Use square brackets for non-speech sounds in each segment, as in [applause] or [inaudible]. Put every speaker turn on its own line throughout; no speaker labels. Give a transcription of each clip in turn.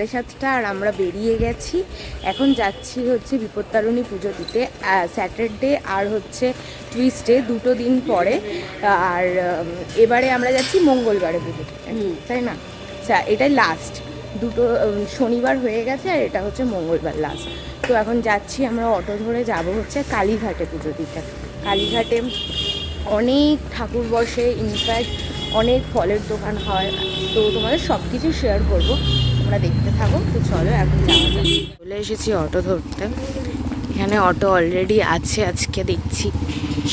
সাড়ে সাতটা আর আমরা বেরিয়ে গেছি। এখন যাচ্ছি হচ্ছে বিপত্তারণী পুজো দিতে। স্যাটারডে আর হচ্ছে টুইসডে দুটো দিন পরে। আর এবারে আমরা যাচ্ছি মঙ্গলবারে পুজো দিতে। তাই না? আচ্ছা এটাই লাস্ট দুটো শনিবার হয়ে গেছে আর এটা হচ্ছে মঙ্গলবার লাস্ট তো এখন যাচ্ছি আমরা অটো ধরে যাব হচ্ছে কালীঘাটে পুজো দিতে। কালীঘাটে অনেক ঠাকুর বসে ইনফ্যাক্ট অনেক ফলের দোকান হয়। তো তোমাদের সব কিছু শেয়ার করব। তোমরা দেখতে থাকো তো চলো এখন যাওয়া যাক। চলে এসেছি অটো ধরতে। এখানে অটো অলরেডি আছে আজকে দেখছি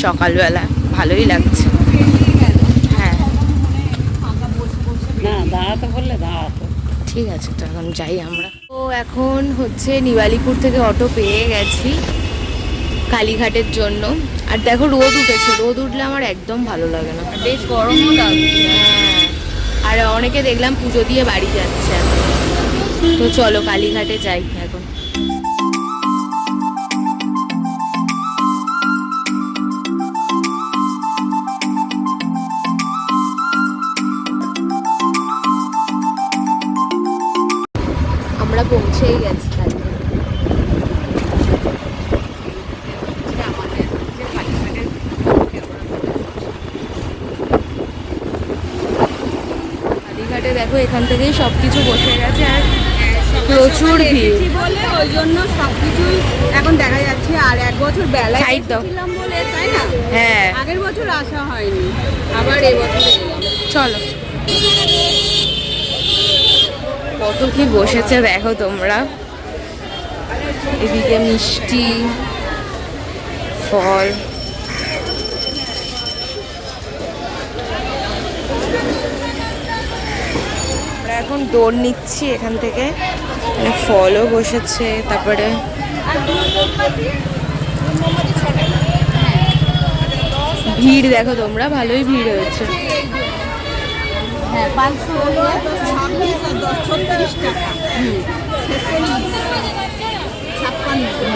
সকালবেলা। ভালোই লাগছে। হ্যাঁ।
না দাঁড়াতে বললে দাঁড়াতো।
ঠিক আছে তো এখন যাই আমরা। তো এখন হচ্ছে নিবালিপুর থেকে অটো পেয়ে গেছি কালীঘাটের জন্য। আর দেখো রোদ উঠেছে রোদ উঠলে আমার একদম ভালো লাগে না।
বেশ গরমও লাগছে।
হ্যাঁ। আর অনেকে দেখলাম পুজো দিয়ে বাড়ি যাচ্ছে এখন। তো চলো কালীঘাটে যাই এখন। আমরা পৌঁছেই গেছি কালীঘাটে কালীঘাটে দেখো এখান থেকেই সব কিছু বসে গেছে আর প্রচুর ভিড়।
বলে ওই জন্য সবকিছুই এখন দেখা যাচ্ছে আর এক বছর বেলায়। এসেছিলাম বলে তাই না?
হ্যাঁ।
আগের বছর আসা হয়নি আবার এবছর
চলো। কত কি বসেছে দেখো তোমরা। এদিকে মিষ্টি ফল। এখন দৌড় নিচ্ছি এখান থেকে। মানে ফলও বসেছে তারপরে ভিড় দেখো তোমরা ভালোই ভিড় হয়েছে।
হ্যাঁ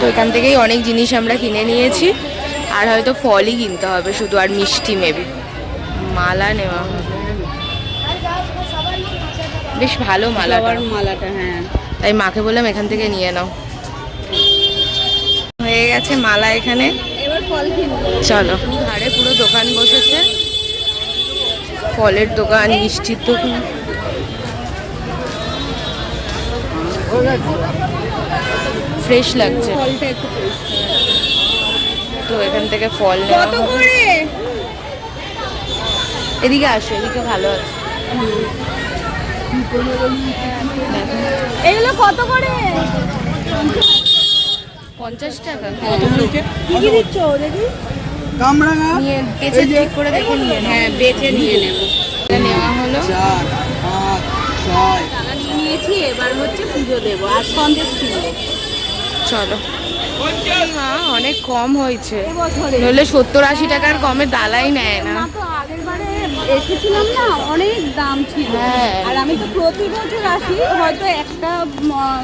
তো এখান থেকেই অনেক জিনিস আমরা কিনে নিয়েছি আর হয়তো ফলই কিনতে হবে শুধু আর মিষ্টি মেবি। মালা নেওয়া বেশ ভালো মালাটা।
মালাটা হ্যাঁ।
তাই মাকে বললাম এখান থেকে নিয়ে নাও। হয়ে গেছে মালা এখানে। চলো। ধারে পুরো দোকান বসেছে। ফলের দোকান মিষ্টির দোকান। ফ্রেশ লাগছে। তো এখান থেকে ফল এদিকে আসো এদিকে ভালো আছে।
এগুলো কত করে?
পঞ্চাশ টাকা।
কি কি দিচ্ছ দেখি।
কামরাঙা।
নিয়ে বেচে ঠিক করে দেখে নিয়ে
হ্যাঁ বেছে নিয়ে নেব
এটা নেওয়া হলো।
চার পাঁচ ছয়।
নিয়েছি এবার হচ্ছে পুজো দেবো। আর সন্দেশ কিনবো।
চলো। মা অনেক কম হয়েছে। নইলে সত্তর আশি টাকার কমে দালাই নেয় না।
এসেছিলাম না অনেক দাম ছিল।
হ্যাঁ।
আর আমি তো প্রতি বছর আসি হয়তো একটা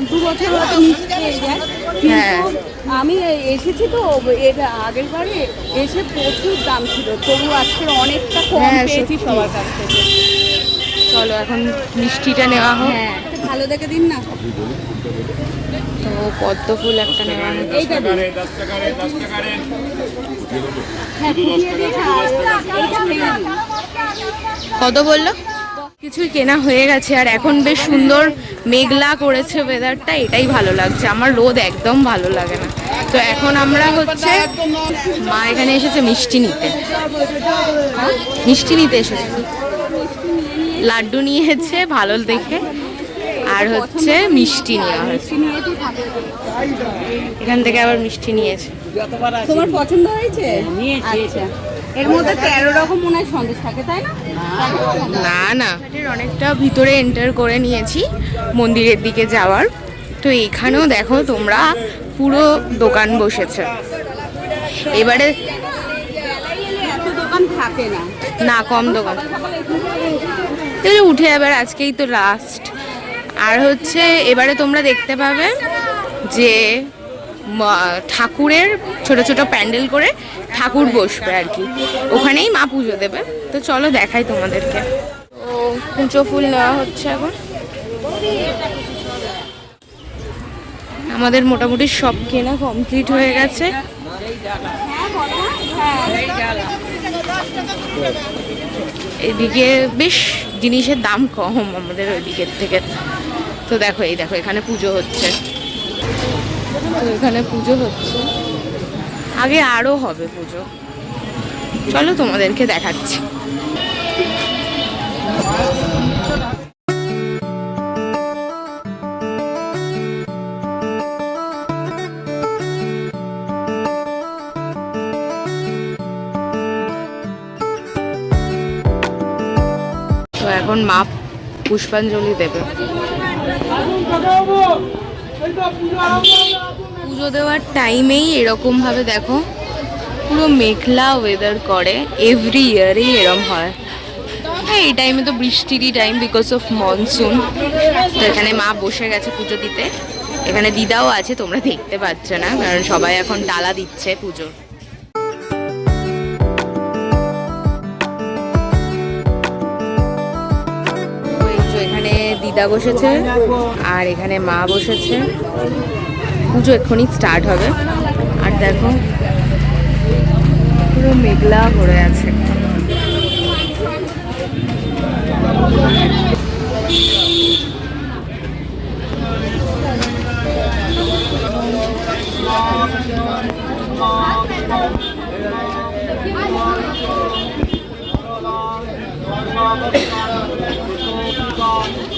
দু বছর হয়তো মিস হয়ে যায়।
হ্যাঁ।
কিন্তু আমি এসেছি তো এর আগের বারে এসে প্রচুর দাম ছিল। তবু আজকে অনেকটা কম
হ্যাঁ,
পেয়েছি সবার কাছ থেকে।
চলো এখন মিষ্টিটা নেওয়া হোক।
হ্যাঁ একটু ভালো দেখে দিন না।
তো পদ্ম ফুল একটা নেওয়া হোক।
এইটা হ্যাঁ
কত বলল? কিছুই কেনা হয়ে গেছে আর এখন বেশ সুন্দর মেঘলা করেছে ওয়েদারটা এটাই ভালো লাগছে। আমার রোদ একদম ভালো লাগে না। তো এখন আমরা হচ্ছে মা এখানে এসেছে মিষ্টি নিতে। মিষ্টি নিতে এসেছে। লাড্ডু নিয়েছে ভালো দেখে আর হচ্ছে মিষ্টি নেওয়া হয়েছে। এখান থেকে আবার মিষ্টি নিয়েছে।
তোমার পছন্দ হয়েছে? আচ্ছা। এর মধ্যে তেরো রকম মনে হয় সন্দেশ থাকে তাই না?
না না। অনেকটা ভিতরে এন্টার করে নিয়েছি মন্দিরের দিকে যাওয়ার। তো এখানেও দেখো তোমরা পুরো দোকান বসেছে। এবারে
এত দোকান থাকে না
না কম দোকান। তাহলে উঠে এবার আজকেই তো লাস্ট আর হচ্ছে এবারে তোমরা দেখতে পাবে যে ঠাকুরের ছোট ছোট প্যান্ডেল করে ঠাকুর বসবে আর কি। ওখানেই মা পুজো দেবে। তো চলো দেখাই তোমাদেরকে। তো কুঁচো ফুল নেওয়া হচ্ছে এখন। আমাদের মোটামুটি সব কেনা কমপ্লিট হয়ে গেছে। এদিকে বেশ জিনিসের দাম কম আমাদের ওই দিকের থেকে। তো দেখো, এই দেখো, এখানে পুজো হচ্ছে। তো এখানে পুজো হচ্ছে। আগে আরও হবে পুজো। চলো তোমাদেরকে দেখাচ্ছি। এখন মা পুষ্পাঞ্জলি দেবে। পুজো দেওয়ার টাইমেই এরকমভাবে দেখো, পুরো মেঘলা ওয়েদার করে এভরি ইয়ারই এরম হয়। হ্যাঁ এই টাইমে তো বৃষ্টিরই টাইম বিকজ অফ মনসুন তো এখানে মা বসে গেছে পুজো দিতে। এখানে দিদাও আছে, তোমরা দেখতে পাচ্ছ না, কারণ সবাই এখন ডালা দিচ্ছে পুজোর। দিদা বসেছে আর এখানে মা বসেছে। পুজো এক্ষুনি স্টার্ট হবে। আর দেখো, পুরো মেঘলা ভরে আছে। [laughs]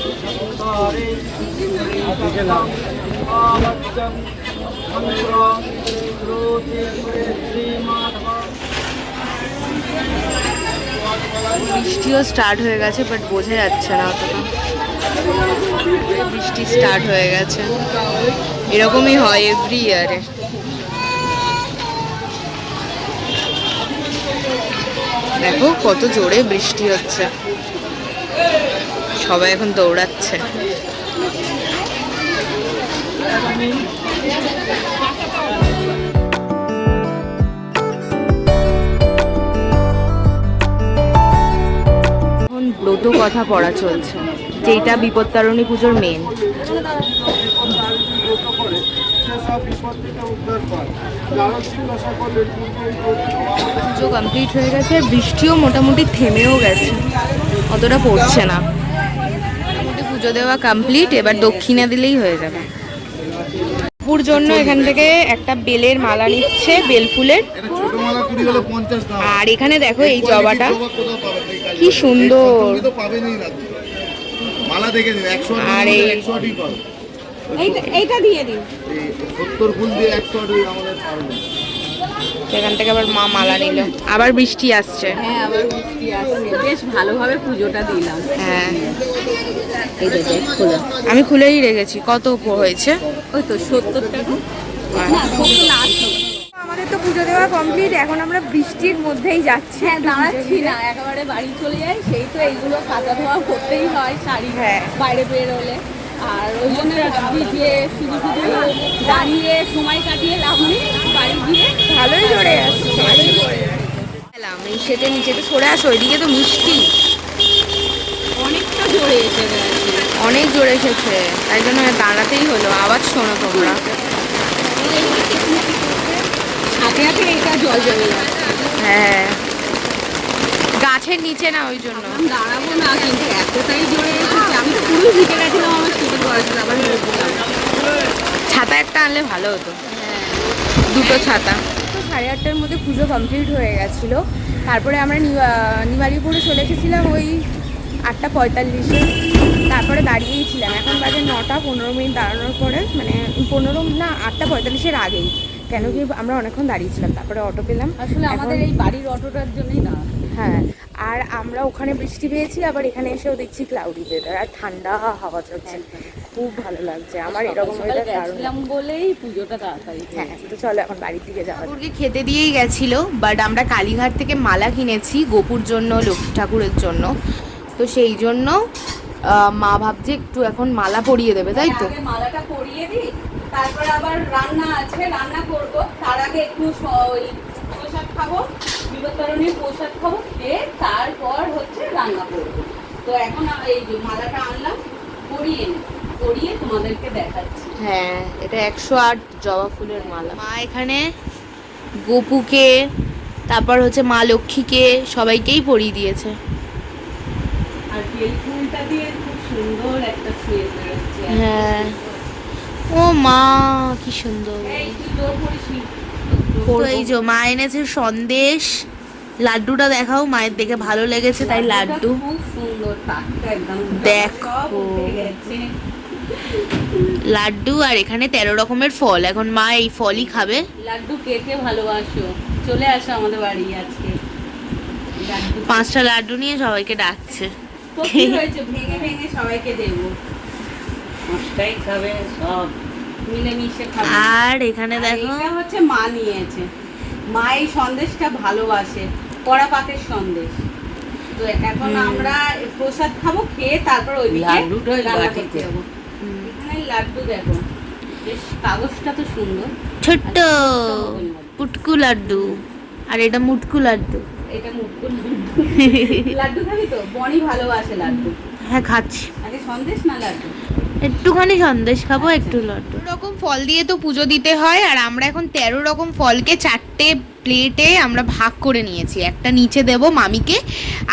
বৃষ্টিও স্টার্ট হয়ে গেছে বাট বোঝা যাচ্ছে না অতটা। বৃষ্টি স্টার্ট হয়ে গেছে। এরকমই হয় এভরি ইয়ারে দেখো কত জোরে বৃষ্টি হচ্ছে। সবাই এখন দৌড়াচ্ছে। ব্রত কথা পড়া চলছে যেটা বিপত্তারণী পুজোর মেন পুজো কমপ্লিট হয়ে গেছে, বৃষ্টিও মোটামুটি থেমেও গেছে, অতটা পড়ছে না। পুজো দেওয়া কমপ্লিট এবার দক্ষিণা দিলেই হয়ে যাবে। পুর জন্য এখান থেকে একটা বেলের মালা নিচ্ছে বেল ফুলের। আর এখানে দেখো এই জবাটা। কি সুন্দর।
তো পাবেনই না মালা দেখে দিন একশো
আর
এইটা দিয়ে দিন।
সত্তর ফুল দিয়ে একশো আমাদের
এখান থেকে আবার মা মালা নিল। আবার বৃষ্টি আসছে।
হ্যাঁ আবার বৃষ্টি আসছে। বেশ ভালোভাবে পুজোটা দিলাম।
হ্যাঁ। আমি খুলেই রেখেছি। কত প- হয়েছে?
ওই তো সত্তর টাকা না সত্তর না আশি।
আমাদের তো পুজো দেওয়া কমপ্লিট। এখন আমরা বৃষ্টির মধ্যেই যাচ্ছি।
হ্যাঁ দাঁড়াচ্ছি না। একেবারে বাড়ি চলে যাই। সেই তো এইগুলো কাঁচা ধোয়া করতেই হয় শাড়ি
হ্যাঁ।
বাইরে বেরোলে। আর ওই জন্য ভিজিয়ে শুধু শুধু দাঁড়িয়ে সময় কাটিয়ে লাভ নেই।
ভালোই জোরে আসছে এলাম এই সেটে নিচে তো সরে আসো ওইদিকে তো মিষ্টি।
অনেকটা জোরে এসে
অনেক জোরে এসেছে তাই জন্য দাঁড়াতেই হলো আবার শোনো তোমরা।
হাতে হাতে এটা জল জমে
হ্যাঁ। গাছের নিচে না ওই জন্য।
দাঁড়াবো না কিন্তু এতটাই জোরে এসেছে আমি তো পুরো ভিজে গেছিলাম আমার আবার
ছাতা একটা আনলে ভালো হতো। দুটো ছাতা। সাড়ে আটটার মধ্যে পুজো কমপ্লিট হয়ে গেছিল। তারপরে আমরা নিমালিপুরে চলে এসেছিলাম ওই আটটা পঁয়তাল্লিশে। তারপরে দাঁড়িয়েই ছিলাম এখন বাজে নটা পনেরো মিনিট দাঁড়ানোর পরে মানে পনেরো না আটটা পঁয়তাল্লিশের আগেই। কেন কি আমরা অনেকক্ষণ দাঁড়িয়েছিলাম তারপরে অটো পেলাম।
আসলে আমাদের এই বাড়ির অটোটার জন্যই না।
হ্যাঁ আর আমরা ওখানে বৃষ্টি পেয়েছি আবার এখানে এসেও দেখছি ক্লাউডি ওয়েদার আর ঠান্ডা হাওয়া চলছে। খুব ভালো লাগছে আমার এরকম
গেছিলাম বলেই পুজোটা তাড়াতাড়ি
হ্যাঁ তো চলো এখন বাড়ির দিকে যাওয়া ঠাকুরকে খেতে দিয়েই গেছিল বাট আমরা কালীঘাট থেকে মালা কিনেছি গোপুর জন্য লক্ষ্মী ঠাকুরের জন্য। তো সেই জন্য মা ভাবছে একটু এখন মালা পরিয়ে দেবে তাই তো?
মালাটা পরিয়ে দিই তারপর আবার রান্না আছে রান্না করব। তার আগে একটু ওই প্রসাদ খাব প্রসাদ খাব খেয়ে তারপর হচ্ছে রান্না করব। তো এখন এই যে মালাটা আনলাম পরিয়ে পরিয়ে তোমাদেরকে দেখাচ্ছি।
হ্যাঁ এটা একশো আট জবা ফুলের মালা। মা এখানে গোপুকে তারপর হচ্ছে মা লক্ষ্মীকে সবাইকেই পরিয়ে দিয়েছে।
আর বেল ফুলটা দিয়ে খুব সুন্দর একটা স্মেল বেরোচ্ছে।
হ্যাঁ। ও মা কি সুন্দর।
এই তুই
এই যে মা এনেছে সন্দেশ। লাড্ডুটা দেখাও মায়ের দেখে ভালো লেগেছে তাই লাড্ডু। দেখো। লাড্ডু আর এখানে তেরো রকমের ফল। এখন মা এই ফলই খাবে।
লাড্ডু কে কে ভালোবাসো? চলে আসো আমাদের বাড়ি আজকে।
পাঁচটা লাড্ডু নিয়ে সবাইকে ডাকছে।
ভেঙে ভেঙে সবাইকে দেবো।
পাঁচটাই খাবে সব।
মিলেমিশে খাব।
আর এখানে দেখো।
এটা হচ্ছে মা নিয়েছে। মা এই সন্দেশটা ভালোবাসে কড়া পাকের সন্দেশ। তো এখন আমরা প্রসাদ খাব খেয়ে তারপর ওইদিকে
লাড্ডুটা ওই
রান্না
বাটিতে।
করতে যাব। এখানে লাড্ডু দেখো বেশ কাগজটা তো সুন্দর।
ছোট্ট পুটকু লাড্ডু। আর এটা মুটকু লাড্ডু।
এটা মুখগুলো [laughs] লাড্ডু খাবি তো? বনি ভালোবাসে লাড্ডু।
হ্যাঁ খাচ্ছি।
আগে সন্দেশ না লাড্ডু?
একটুখানি সন্দেশ খাব একটু লাড্ডু। রকম ফল দিয়ে তো পুজো দিতে হয় আর আমরা এখন তেরো রকম ফলকে চারটে প্লেটে আমরা ভাগ করে নিয়েছি। একটা নিচে দেব মামিকে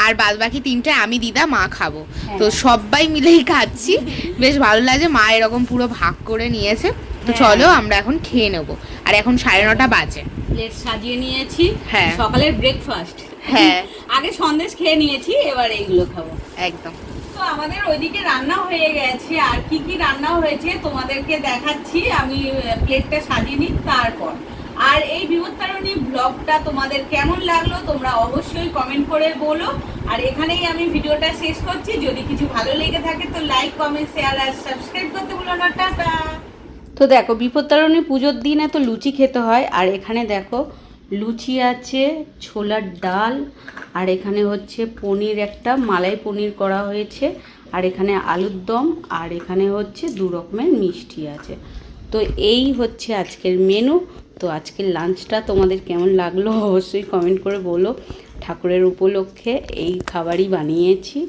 আর বাদ বাকি তিনটে আমি দিদা মা খাব। তো সবাই মিলেই খাচ্ছি। বেশ ভালো লাগে মা এরকম পুরো ভাগ করে নিয়েছে। তো
হ্যাঁ।
চলো আমরা এখন খেয়ে নেব। আর এখন সাড়ে নটা বাজে।
প্লেট সাজিয়ে নিয়েছি।
হ্যাঁ।
সকালের ব্রেকফাস্ট
হ্যাঁ।
আগে সন্দেশ খেয়ে নিয়েছি এবার এইগুলো খাব।
একদম।
তো আমাদের ওইদিকে রান্না হয়ে গেছে। আর কি কি রান্না হয়েছে তোমাদেরকে দেখাচ্ছি। আমি প্লেটটা সাজিয়ে নিই তারপর। আর এই বিপত্তারণী ব্লগটা তোমাদের কেমন লাগল তোমরা অবশ্যই কমেন্ট করে বলো। আর এখানেই আমি ভিডিওটা শেষ করছি। যদি কিছু ভালো লেগে থাকে তো লাইক কমেন্ট শেয়ার আর সাবস্ক্রাইব করতে ভুলো না। টাটা! তো দেখো বিপত্তারণী পুজোর দিন এত লুচি খেতে হয়। আর এখানে দেখো লুচি আছে, ছোলার ডাল, আর এখানে হচ্ছে পনির একটা, মালাই পনির করা হয়েছে, আর এখানে আলুর দম, আর এখানে হচ্ছে দু রকমের মিষ্টি আছে। তো এই হচ্ছে আজকের মেনু তো আজকের লাঞ্চটা তোমাদের কেমন লাগল অবশ্যই কমেন্ট করে বলো। ঠাকুরের উপলক্ষে এই খাবারই বানিয়েছি।